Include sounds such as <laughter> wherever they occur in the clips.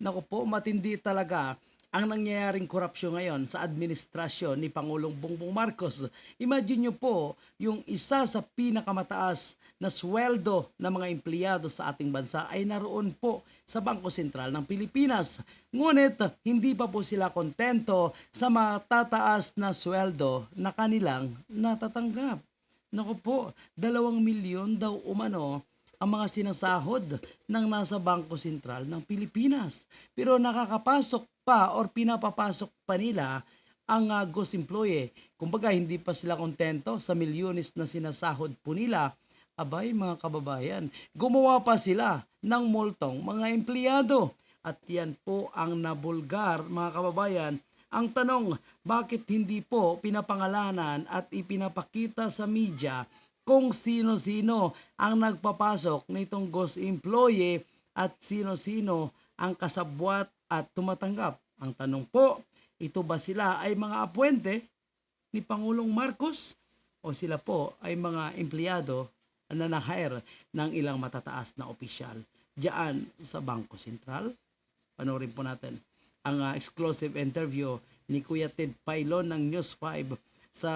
Naku po, matindi talaga ang nangyayaring korupsyon ngayon sa administrasyon ni Pangulong Bongbong Marcos. Imagine nyo po, yung isa sa pinakamataas na sweldo ng mga empleyado sa ating bansa ay naroon po sa Bangko Sentral ng Pilipinas. Ngunit hindi pa po sila kontento sa matataas na sweldo na kanilang natatanggap. Naku po, dalawang milyon daw umano ang mga sinasahod ng nasa Bangko Sentral ng Pilipinas. Pero nakakapasok pa or pinapapasok pa nila ang uh, ghost employee. Kumbaga hindi pa sila kontento sa milyones na sinasahod po nila. Abay mga kababayan, gumawa pa sila ng multong mga empleyado. At yan po ang nabulgar mga kababayan ang tanong, bakit hindi po pinapangalanan at ipinapakita sa media kung sino-sino ang nagpapasok nitong ghost employee at sino-sino ang kasabwat at tumatanggap? Ang tanong po, ito ba sila ay mga apwente ni Pangulong Marcos o sila po ay mga empleyado na na-hire ng ilang matataas na opisyal diyan sa Bangko Sentral? Panoorin po natin ang uh, exclusive interview ni Kuya Ted Pailon ng News 5 sa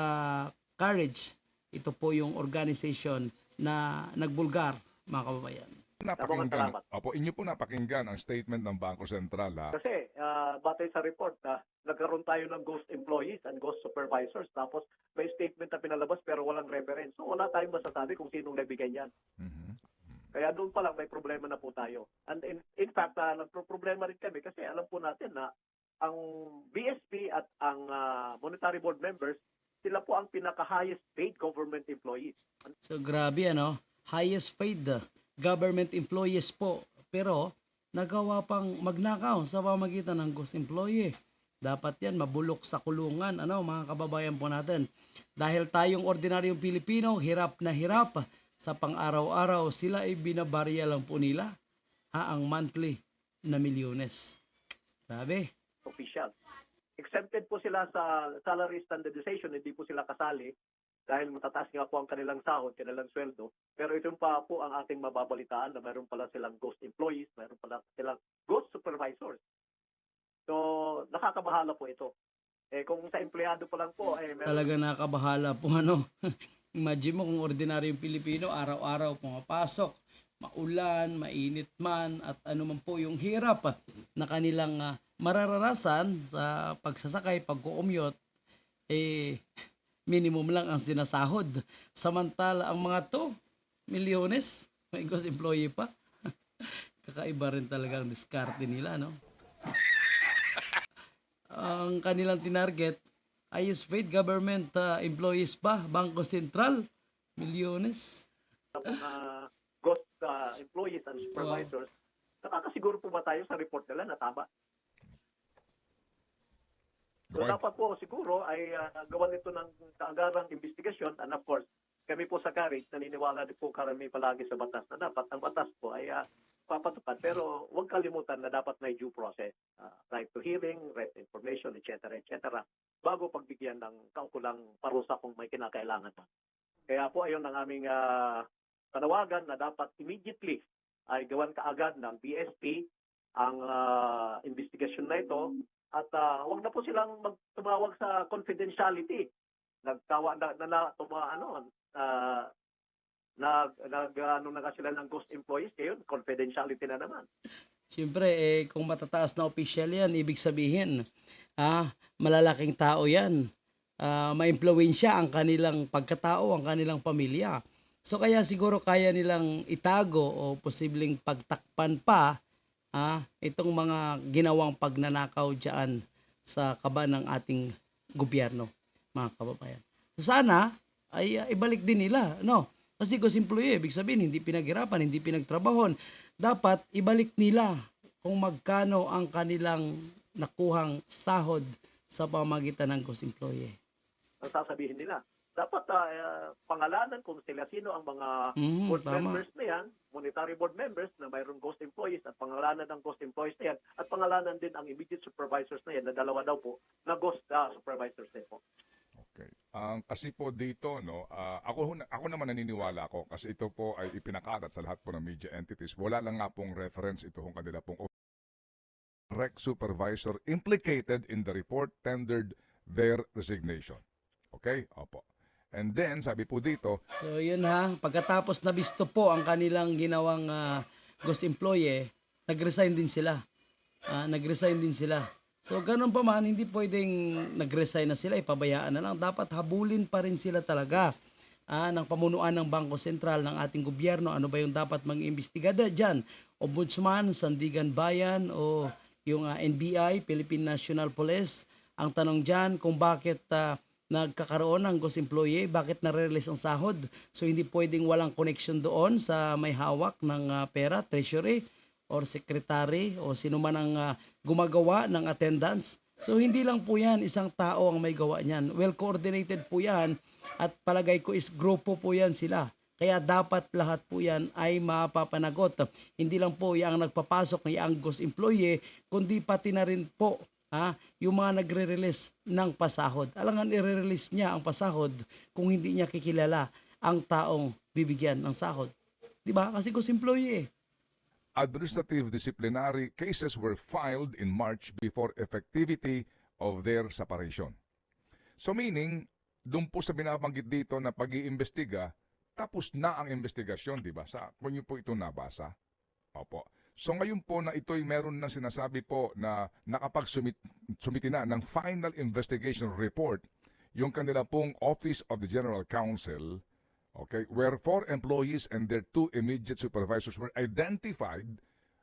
Courage. Ito po yung organization na nagbulgar, mga kababayan. Napakinggan, opo, inyo po napakinggan ang statement ng Bangko Sentral. Ha? Kasi ah, batay sa report, ah, nagkaroon tayo ng ghost employees and ghost supervisors tapos may statement na pinalabas pero walang reference. So wala tayong masasabi kung sinong nagbigay niyan. Mhm. Kaya doon pa lang may problema na po tayo. And in, in fact, uh, nagpro-problema rin kami kasi alam po natin na ang BSP at ang ah, Monetary Board members, sila po ang pinaka-highest paid government employees. So grabe ano, highest paid uh, government employees po. Pero nagawa pang magnakaw sa pamagitan ng ghost employee. Dapat yan mabulok sa kulungan, ano mga kababayan po natin. Dahil tayong ordinaryong Pilipino, hirap na hirap sa pang-araw-araw, sila ay binabarya lang po nila ha, ang monthly na milyones. Grabe. official. Exempted po sila sa salary standardization, hindi po sila kasali dahil matataas nga po ang kanilang sahod, kanilang sweldo. Pero ito pa po ang ating mababalitaan na mayroon pala silang ghost employees, mayroon pala silang ghost supervisors. So, nakakabahala po ito. Eh, kung sa empleyado pa lang po, eh, meron Talaga nakabahala po <laughs> ano. Imagine mo kung ordinaryong Pilipino, araw-araw pumapasok, maulan, mainit man, at ano man po yung hirap ah, na kanilang ah, mararanasan sa pagsasakay, pag-commute, eh, <laughs> minimum lang ang sinasahod. Samantala, ang mga to, milyones, <laughs> may ghost employee pa. <laughs> Kakaiba rin talaga ang diskarte nila, no? ang kanilang tinarget highest paid government uh, employees pa, Bangko Sentral, milyones. mga ghost uh, employees and supervisors. Nakakasiguro po ba tayo sa report nila na tama? So Okay. dapat po siguro ay uh, gawan ito ng kaagarang investigasyon and of course, kami po sa Courage, naniniwala din po karami palagi sa batas na dapat ang batas po ay uh, papatupad. Pero huwag kalimutan na dapat may due process. Uh, right to hearing, right to information, etc. etc. bago pagbigyan ng kaukulang parusa kung may kinakailangan pa. Kaya po ayon ang aming uh, panawagan na dapat immediately ay gawan kaagad ng BSP ang ah, investigasyon na ito at ah, wag na po silang magtumawag sa confidentiality. Nagtawa na, na, na tuma, ano, ah, nag, nag, ano na sila ng ghost employees, ngayon confidentiality na naman. Siyempre, eh, kung matataas na official yan, ibig sabihin, ah, malalaking tao yan. Ah, maimpluwensya ang kanilang pagkatao, ang kanilang pamilya. So kaya siguro kaya nilang itago o posibleng pagtakpan pa ah, itong mga ginawang pagnanakaw dyan sa kaba ng ating gobyerno, mga kababayan. So sana ay ah, ibalik din nila, no? Kasi kung employee, ibig sabihin hindi pinaghirapan, hindi pinagtrabahon. Dapat ibalik nila kung magkano ang kanilang nakuhang sahod sa pamagitan ng ghost employee. Ang sasabihin nila. Dapat ah, pangalanan kung sila sino ang mga Mm, board tama. members na yan, monetary board members na mayroong ghost employees at pangalanan ng ghost employees na yan at pangalanan din ang immediate supervisors na yan na dalawa daw po na ghost ah, supervisors din po. Okay. Ang kasi po dito no, ah, ako ako naman naniniwala ako kasi ito po ay ipinakalat sa lahat po ng media entities. Wala lang nga pong reference ito kung kanila pong direct supervisor implicated in the report tendered their resignation. Okay? Opo. And then, sabi po dito, So yun ha, pagkatapos nabisto po ang kanilang ginawang ah, ghost employee, nag-resign din sila. Ah, nag-resign din sila. So ganun pa man, hindi pwedeng nag-resign na sila, ipabayaan na lang. Dapat habulin pa rin sila talaga ah, ng pamunuan ng Bangko Sentral ng ating gobyerno. Ano ba yung dapat mang-imbestigada dyan? Ombudsman, Sandigan Bayan o yung ah, NBI, Philippine National Police. Ang tanong dyan kung bakit ah, nagkakaroon ng ghost employee, bakit nare-release ang sahod? So hindi pwedeng walang connection doon sa may hawak ng ah, pera, treasury or secretary o sino man ang ah, gumagawa ng attendance. So hindi lang po yan isang tao ang may gawa niyan. Well coordinated po yan at palagay ko is grupo po yan sila. Kaya dapat lahat po yan ay mapapanagot. Hindi lang po yung nagpapasok na yung ghost employee, kundi pati na rin po ha, yung mga nagre-release ng pasahod. Alangan i-release niya ang pasahod kung hindi niya kikilala ang taong bibigyan ng sahod. 'Di ba? Kasi ghost employee eh. administrative disciplinary cases were filed in March before effectivity of their separation. So meaning, doon po sa binabanggit dito na pag-iimbestiga, tapos na ang investigasyon, di ba? Sa, kung po ito nabasa. Opo. So ngayon po na ito'y meron na sinasabi po na nakapag-sumiti na ng final investigation report yung kanila pong Office of the General Counsel Okay, where four employees and their two immediate supervisors were identified,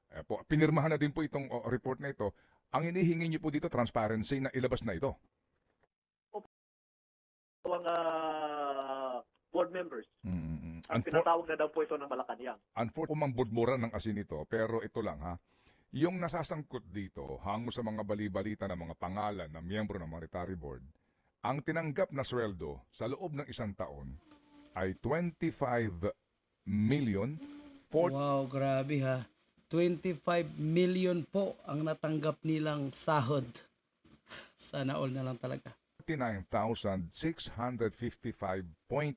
eh po, pinirmahan na din po itong oh, report na ito, ang inihingi niyo po dito, transparency na ilabas na ito. Mga board members. Mm-hmm. Ang pinatawag na daw po ito ng Malacanang. Unfortunately, umambudmura ng asin ito, pero ito lang ha, yung nasasangkot dito, hango sa mga bali-balita ng mga pangalan ng miyembro ng Monetary Board, ang tinanggap na sweldo sa loob ng isang taon ay 25 million 40 Wow, grabe ha. 25 million po ang natanggap nilang sahod. Sana all na lang talaga. 49,655.04.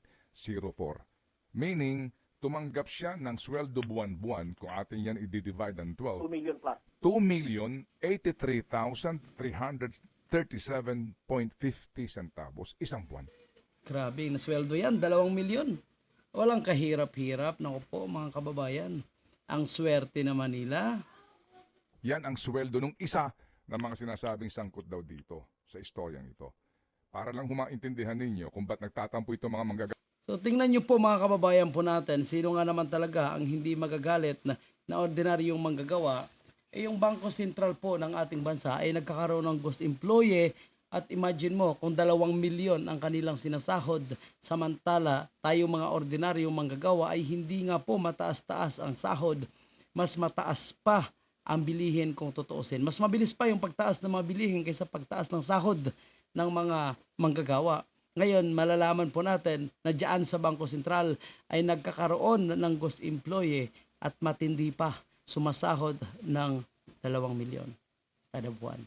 Meaning, tumanggap siya ng sweldo buwan-buwan kung atin yan i-divide ng 2 12. million plus. 2,083,337.50 centavos isang buwan. Grabe, nasweldo yan. Dalawang milyon. Walang kahirap-hirap. Naku po, mga kababayan. Ang swerte naman nila. Yan ang sweldo ng isa ng mga sinasabing sangkot daw dito sa istoryang ito. Para lang humaintindihan ninyo kung ba't nagtatampo itong mga manggagawa So tingnan nyo po mga kababayan po natin, sino nga naman talaga ang hindi magagalit na, na ordinaryong manggagawa, eh yung Bangko Sentral po ng ating bansa ay nagkakaroon ng ghost employee at imagine mo kung dalawang milyon ang kanilang sinasahod samantala tayo mga ordinaryong manggagawa ay hindi nga po mataas-taas ang sahod, mas mataas pa ang bilihin kung tutuusin. Mas mabilis pa yung pagtaas ng mga bilihin kaysa pagtaas ng sahod ng mga manggagawa. Ngayon, malalaman po natin na diyan sa Bangko Sentral ay nagkakaroon ng ghost employee at matindi pa sumasahod ng 2 milyon kada buwan.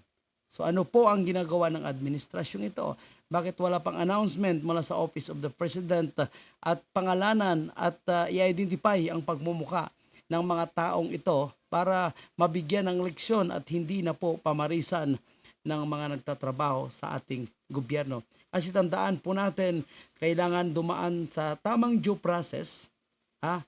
So ano po ang ginagawa ng administrasyong ito? Bakit wala pang announcement mula sa Office of the President at pangalanan at uh, i-identify ang pagmumuka ng mga taong ito para mabigyan ng leksyon at hindi na po pamarisan ng mga nagtatrabaho sa ating gobyerno. Kasi tandaan po natin, kailangan dumaan sa tamang due process ha,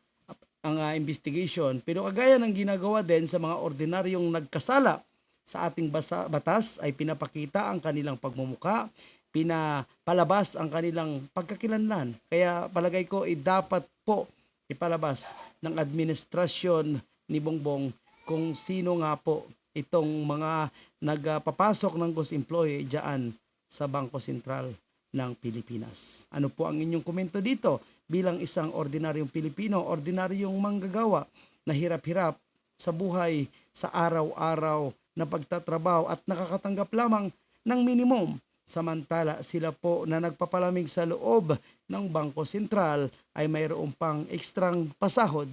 ang uh, investigation. Pero kagaya ng ginagawa din sa mga ordinaryong nagkasala sa ating basa, batas ay pinapakita ang kanilang pagmumuka, pinapalabas ang kanilang pagkakilanlan. Kaya palagay ko ay dapat po ipalabas ng administrasyon ni Bongbong kung sino nga po itong mga nagpapasok ng ghost employee diyan sa Bangko Sentral ng Pilipinas. Ano po ang inyong komento dito bilang isang ordinaryong Pilipino, ordinaryong manggagawa na hirap-hirap sa buhay sa araw-araw na pagtatrabaho at nakakatanggap lamang ng minimum samantala sila po na nagpapalamig sa loob ng Bangko Sentral ay mayroong pang ekstrang pasahod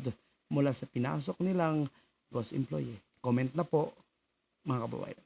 mula sa pinasok nilang ghost employee. Comment na po mga kababayan.